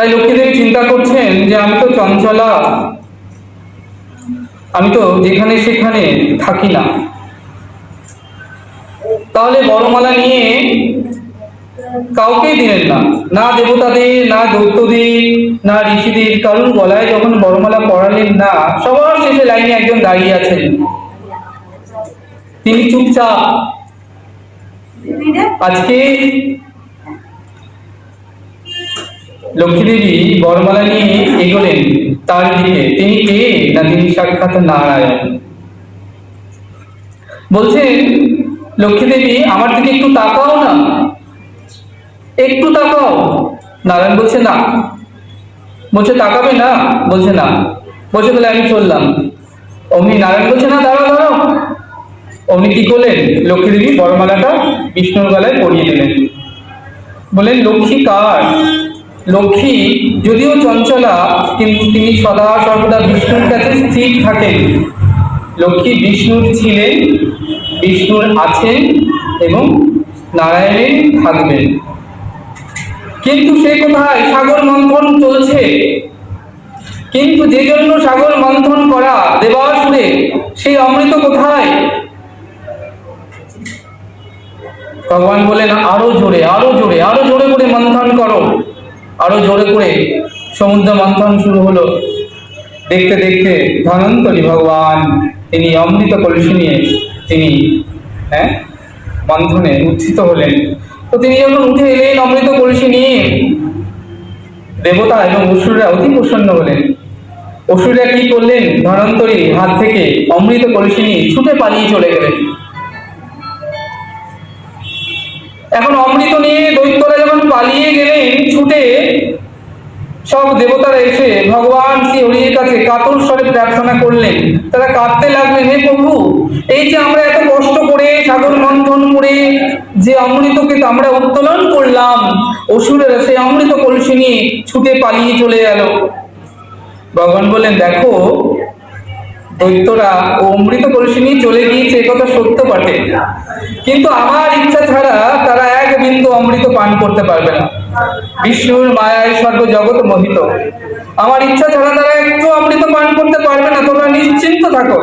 তাই লক্ষ্মীদেবী চিন্তা করছেন যে আমি তো চঞ্চলা আমি তো যেখানে সেখানে থাকি না। তাহলে বড়মালা নিয়ে কাউকেই দিলেন না। না দেবতাদের না দৈত্যদের না ঋষিদের কারণ গলায় যখন বড়মালা পড়ালেন না সবার শেষে লাইনে একজন দাঁড়িয়ে আছেন। তিনি চুপচাপ। আজকে লক্ষ্মীদেবী বরমালা নিয়ে এগোলেন তার দিকে। তিনি কে? না তিনি সাক্ষাৎ নারায়ণ। বলছেন, লক্ষ্মীদেবী, আমার দিকে একটু তাকাও না। একটু তাকাও। নারায়ণ বলছে, না। বলছে, তাকাবে না? বলছে না। বলছে, তাহলে আমি চললাম। অমনি নারায়ণ বলছে, না, দাঁড়াও দাঁড়াও। অমনি কি করলেন? লক্ষ্মীদেবী বড়মালাটা বিষ্ণুর গলায় পরিয়ে দিলেন। বলেন লক্ষ্মী কার? লক্ষ্মী, যদিও চঞ্চলা কিন্তু তিনি সদা সর্বদা বিষ্ণুর কাছে স্থির থাকেন। লক্ষ্মী বিষ্ণুর ছিলেন, বিষ্ণুর আছেন এবং নারায়ণের থাকবেন। কিন্তু সে কোথায়? সাগর মন্থন চলছে। কিন্তু যে জন্য সাগর মন্থন করা দেবাসুরে, সেই অমৃত কোথায়? ভগবান বলেন, আরও জোরে আরও জোরে আরও জোরে করে মন্থন করো। আরও জোরে করে সমুদ্র মন্থন শুরু হলো। দেখতে দেখতে ধনন্তরী ভগবান, তিনি অমৃত কলসি নিয়ে তিনি হ্যাঁ মন্থনে উত্থিত হলেন। তো তিনি যখন উঠে এলেন অমৃত কলসি নিয়ে, দেবতা এবং অসুররা অতি প্রসন্ন হলেন। অসুররা কি করলেন? ধনন্তরী হাত থেকে অমৃত কলসি নিয়ে ছুটে পালিয়ে চলে গেলেন। এখন অমৃত নিয়ে দৈত্যরা যখন পালিয়ে গেলেন, ছুটে সব দেবতারা এসে ভগবান শ্রী হরির কাছে কাতর স্বরে প্রার্থনা করলেন। তারা কাঁদতে লাগলেন, হে প্রভু, এই যে আমরা এত কষ্ট করে সাগর মন্থন করে যে অমৃতকে আমরা উত্তোলন করলাম, অসুরেরা সেই অমৃত কলসি নিয়ে ছুটে পালিয়ে চলে গেল। ভগবান বললেন, দেখো দৈত্যরা অমৃত কলসি চলে গিয়েছে, এ কথা সত্য বটে। কিন্তু আমার ইচ্ছা ছাড়া তারা এক বিন্দু অমৃত পান করতে পারবে না। বিষ্ণুর মায়ায় সর্ব জগৎ মোহিত। আমার ইচ্ছা ছাড়া তারা একটু অমৃত পান করতে পারবে না, তোমরা নিশ্চিন্ত থাকো।